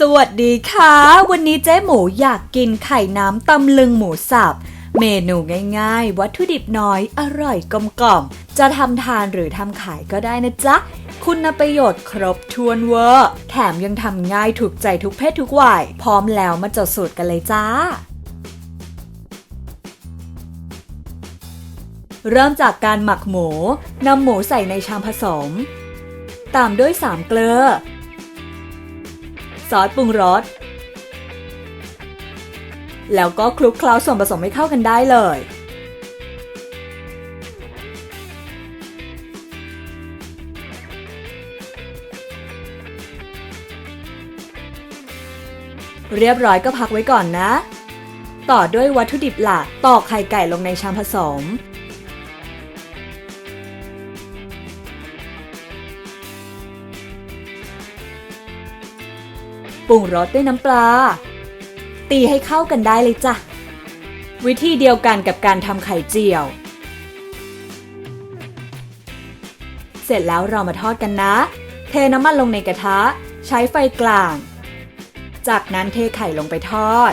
สวัสดีค่ะ วันนี้เจ๊หมูอยากกินไข่น้ำตำลึงหมูสับ เมนูง่ายๆ วัตถุดิบน้อยอร่อยกลมกล่อม จะทำทานหรือทำขายก็ได้นะจ๊ะ คุณประโยชน์ครบถ้วนเวอร์ แถมยังทำง่ายถูกใจทุกเพศทุกวัย พร้อมแล้วมาจดสูตรกันเลยจ้าเริ่มจากการหมักหมู นำหมูใส่ในชามผสม ตามด้วยสามเกลือ ซอสปรุงรส แล้วก็คลุกเคล้าส่วนผสมให้เข้ากันได้เลย เรียบร้อยก็พักไว้ก่อนนะ ต่อด้วยวัตถุดิบหลักตอกไข่ไก่ลงในชามผสม ปรุงรสด้วยน้ำปลา ตีให้เข้ากันได้เลยจ้ะ วิธีเดียวกันกับการทำไข่เจียว เสร็จแล้วเรามาทอดกันนะ เทน้ำมันลงในกระทะ ใช้ไฟกลาง จากนั้นเทไข่ลงไปทอด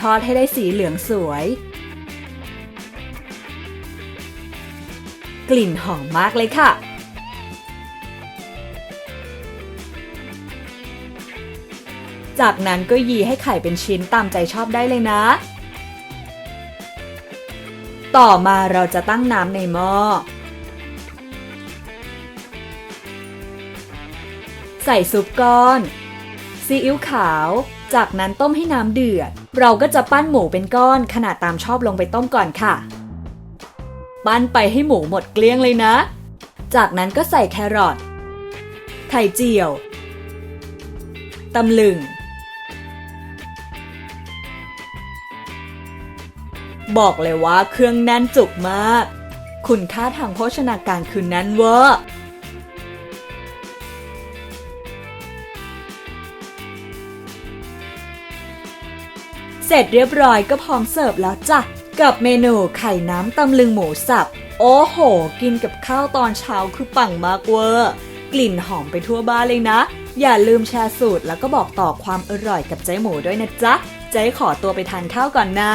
ทอดให้ได้สีเหลืองสวย กลิ่นหอมมากเลยค่ะ จากนั้นก็ยีให้ไข่เป็นชิ้นตามใจชอบได้เลยนะ ต่อมาเราจะตั้งน้ำในหม้อ ใส่ซุปก้อน ซีอิ๊วขาว จากนั้นต้มให้น้ำเดือด เราก็จะปั้นหมูเป็นก้อนขนาดตามชอบลงไปต้มก่อนค่ะ ปั้นไปให้หมูหมดเกลี้ยงเลยนะ จากนั้นก็ใส่แครอท ไข่เจียว ตำลึง บอกเลยว่าเครื่องแน่นจุกมาก คุณค่าทางโภชนาการคือแน่นเวอร์เสร็จเรียบร้อยก็พร้อมเสิร์ฟแล้วจ้ะ กับเมนูไข่น้ำตำลึงหมูสับ โอ้โห กินกับข้าวตอนเช้าคือปังมากเวอร์กลิ่นหอมไปทั่วบ้านเลยนะ อย่าลืมแชร์สูตรแล้วก็บอกต่อความอร่อยกับเจ๊หมูด้วยนะจ๊ะ เจ๊ขอตัวไปทานข้าวก่อนนะ